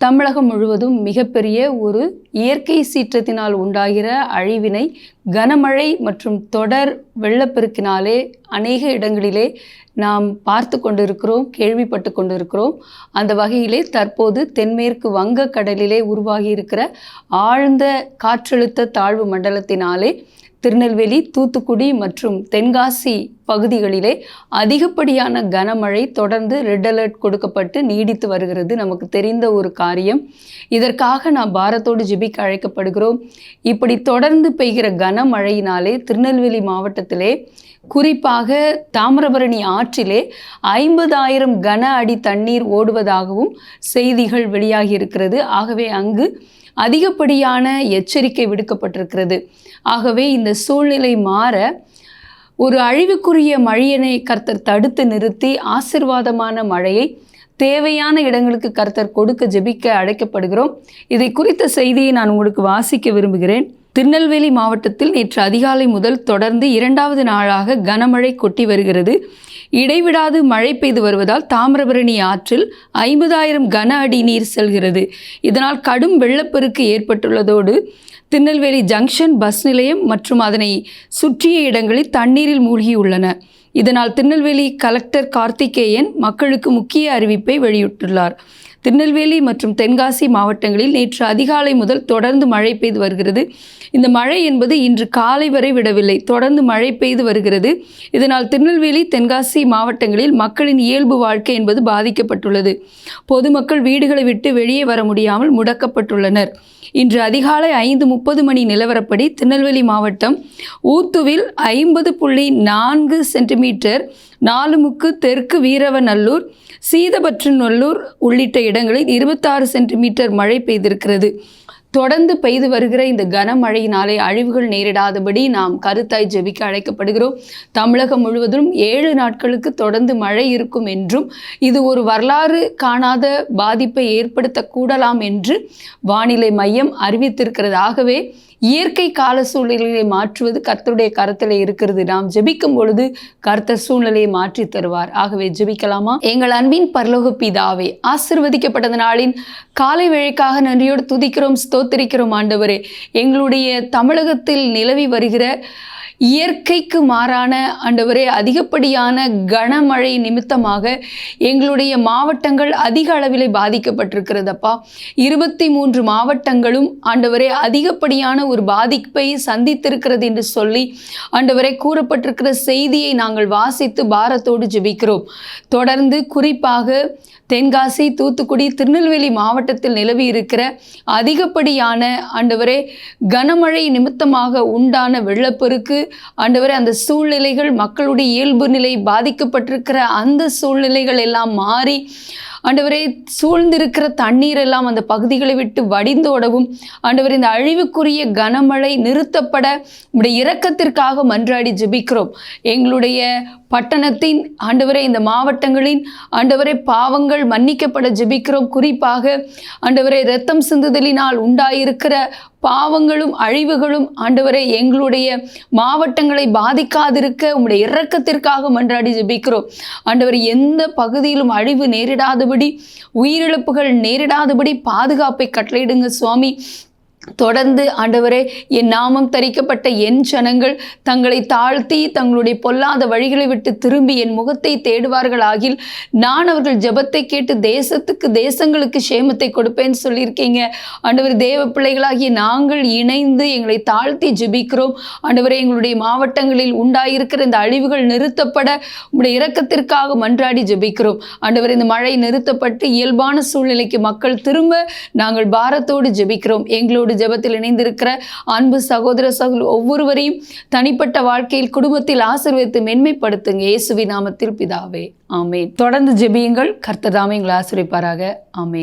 தமிழகம் முழுவதும் மிகப்பெரிய ஒரு இயற்கை சீற்றத்தினால் உண்டாகிற அழிவினை கனமழை மற்றும் தொடர் வெள்ளப்பெருக்கினாலே அநேக இடங்களிலே நாம் பார்த்து கொண்டிருக்கிறோம் கேள்விப்பட்டு கொண்டிருக்கிறோம். அந்த வகையிலே தற்போது தென்மேற்கு வங்க கடலிலே உருவாகி இருக்கிற ஆழ்ந்த காற்றழுத்த தாழ்வு மண்டலத்தினாலே திருநெல்வேலி தூத்துக்குடி மற்றும் தென்காசி பகுதிகளிலே அதிகப்படியான கனமழை தொடர்ந்து ரெட் அலர்ட் கொடுக்கப்பட்டு நீடித்து வருகிறது. நமக்கு தெரிந்த ஒரு காரியம். இதற்காக நாம் பாரத்தோடு ஜிபிக்கு அழைக்கப்படுகிறோம். இப்படி தொடர்ந்து பெய்கிற கனமழையினாலே திருநெல்வேலி மாவட்டத்திலே குறிப்பாக தாமிரபரணி ஆற்றிலே ஐம்பதாயிரம் கன அடி தண்ணீர் ஓடுவதாகவும் செய்திகள் வெளியாகி இருக்கிறது. ஆகவே அங்கு அதிகப்படியான எச்சரிக்கை விடுக்கப்பட்டிருக்கிறது. ஆகவே இந்த சூழ்நிலை மாற ஒரு அழிவுக்குரிய மழையினை கர்த்தர் தடுத்து நிறுத்தி ஆசிர்வாதமான மழையை தேவையான இடங்களுக்கு கர்த்தர் கொடுக்க ஜெபிக்க அழைக்கப்படுகிறோம். இதை குறித்த செய்தியை நான் உங்களுக்கு வாசிக்க விரும்புகிறேன். திருநெல்வேலி மாவட்டத்தில் நேற்று அதிகாலை முதல் தொடர்ந்து இரண்டாவது நாளாக கனமழை கொட்டி வருகிறது. இடைவிடாது மழை பெய்து வருவதால் தாமிரபரணி ஆற்றில் ஐம்பதாயிரம் கன அடி நீர் செல்கிறது. இதனால் கடும் வெள்ளப்பெருக்கு ஏற்பட்டுள்ளதோடு திருநெல்வேலி ஜங்ஷன் பஸ் நிலையம் மற்றும் அதனை சுற்றிய இடங்களில் தண்ணீரில் மூழ்கியுள்ளன. இதனால் திருநெல்வேலி கலெக்டர் கார்த்திகேயன் மக்களுக்கு முக்கிய அறிவிப்பை வெளியிட்டுள்ளார். திருநெல்வேலி மற்றும் தென்காசி மாவட்டங்களில் நேற்று அதிகாலை முதல் தொடர்ந்து மழை பெய்து வருகிறது. இந்த மழை என்பது இன்று காலை வரை விடவில்லை. தொடர்ந்து மழை பெய்து வருகிறது. இதனால் திருநெல்வேலி தென்காசி மாவட்டங்களில் மக்களின் இயல்பு வாழ்க்கை என்பது பாதிக்கப்பட்டுள்ளது. பொதுமக்கள் வீடுகளை விட்டு வெளியே வர முடியாமல் முடக்கப்பட்டுள்ளனர். இன்று அதிகாலை ஐந்து முப்பது மணி நிலவரப்படி திருநெல்வேலி மாவட்டம் ஊத்துவில் ஐம்பது புள்ளி நான்கு சென்டிமீட்டர் நாலுமுக்கு தெற்கு வீரவநல்லூர் சீதபற்றநல்லூர் உள்ளிட்ட இடங்களில் இருபத்தாறு சென்டிமீட்டர் மழை பெய்திருக்கிறது. தொடர்ந்து பெய்து வருகிற இந்த கனமழையினாலே அழிவுகள் நேரிடாதபடி நாம் கருத்தாய் ஜெபிக்க அழைக்கப்படுகிறோம். தமிழகம் முழுவதும் ஏழு நாட்களுக்கு தொடர்ந்து மழை இருக்கும் என்றும் இது ஒரு வரலாறு காணாத பாதிப்பை ஏற்படுத்தக்கூடலாம் என்று வானிலை மையம் அறிவித்திருக்கிறது ஆகவே இயற்கை கால சூழ்நிலையை மாற்றுவது கர்த்தருடைய கருத்தில் இருக்கிறது. நாம் ஜெபிக்கும் பொழுது கர்த்தர் சூழ்நிலையை மாற்றி தருவார். ஆகவே ஜெபிக்கலாமா? எங்கள் அன்பின் பரலோக பிதாவே ஆசிர்வதிக்கப்பட்ட நாளின் காலை வேளைக்காக நன்றியோடு துதிக்கிறோம் ஸ்தோத்திரிக்கிறோம் ஆண்டவரே. எங்களுடைய தமிழகத்தில் நிலவி வருகிற இயற்கைக்கு மாறான ஆண்டவரே அதிகப்படியான கனமழை நிமித்தமாக எங்களுடைய மாவட்டங்கள் அதிக அளவில் பாதிக்கப்பட்டிருக்கிறதப்பா. இருபத்தி மூன்று மாவட்டங்களும் ஆண்டவரே அதிகப்படியான ஒரு பாதிப்பை சந்தித்திருக்கிறது என்று சொல்லி ஆண்டவரே கூறப்பட்டிருக்கிற செய்தியை நாங்கள் வாசித்து பாரத்தோடு ஜெபிக்கிறோம். தொடர்ந்து குறிப்பாக தென்காசி தூத்துக்குடி திருநெல்வேலி மாவட்டத்தில் நிலவி இருக்கிற அதிகப்படியான ஆண்டவரே கனமழை நிமித்தமாக உண்டான வெள்ளப்பெருக்கு ஆண்டவரே அந்த சூழ்நிலைகள் மக்களுடைய இயல்பு நிலை பாதிக்கப்பட்டிருக்கிற அந்த சூழ்நிலைகள் எல்லாம் மாறி ஆண்டவரே சூழ்ந்திருக்கிற தண்ணீர் எல்லாம் அந்த பகுதிகளை விட்டு வடிந்தோடவும் ஆண்டவர் இந்த அழிவுக்குரிய கனமழை நிறுத்தப்பட உடைய இரக்கத்திற்காக மன்றாடி ஜெபிக்கிறோம். எங்களுடைய பட்டணத்தின் ஆண்டவரே இந்த மாவட்டங்களின் ஆண்டவரே பாவங்கள் மன்னிக்கப்பட ஜெபிக்கிறோம். குறிப்பாக ஆண்டவரே ரத்தம் சிந்துதலினால் உண்டாயிருக்கிற பாவங்களும் அழிவுகளும் ஆண்டவரை எங்களுடைய மாவட்டங்களை பாதிக்காதிருக்க உங்களுடைய இரக்கத்திற்காக மன்றாடி ஜபிக்கிறோம். ஆண்டவர் எந்த பகுதியிலும் அழிவு நேரிடாதபடி உயிரிழப்புகள் நேரிடாதபடி பாதுகாப்பை கட்டளையிடுங்க சுவாமி. தொடர்ந்து ஆண்டவரே என் நாமம் தரிக்கப்பட்ட என் ஜனங்கள் தங்களை தாழ்த்தி தங்களுடைய பொல்லாத வழிகளை விட்டு திரும்பி என் முகத்தை தேடுவார்கள் ஆகில் நான் அவர்கள் ஜெபத்தை கேட்டு தேசத்துக்கு தேசங்களுக்கு சேமத்தை கொடுப்பேன்னு சொல்லியிருக்கீங்க. ஆண்டவர் தேவ பிள்ளைகளாகிய நாங்கள் இணைந்து எங்களை தாழ்த்தி ஜெபிக்கிறோம். ஆண்டவரே எங்களுடைய மாவட்டங்களில் உண்டாயிருக்கிற இந்த அழிவுகள் நிறுத்தப்பட உங்களுடைய இரக்கத்திற்காக மன்றாடி ஜெபிக்கிறோம். ஆண்டவர் இந்த மழை நிறுத்தப்பட்டு இயல்பான சூழ்நிலைக்கு மக்கள் திரும்ப நாங்கள் பாரத்தோடு ஜெபிக்கிறோம். எங்களோடு ஜெபத்தில் இணைந்திருக்கிற அன்பு சகோதர சகோதரி ஒவ்வொருவரையும் தனிப்பட்ட வாழ்க்கையில் குடும்பத்தில் ஆசீர்வதித்து மென்மைப்படுத்துங்க. இயேசுவி நாமத்தில் பிதாவே. ஆமேன். தொடர்ந்து ஜெபியுங்கள். கர்த்ததாமே எங்களை ஆசிரிப்பாராக ஆமேன்.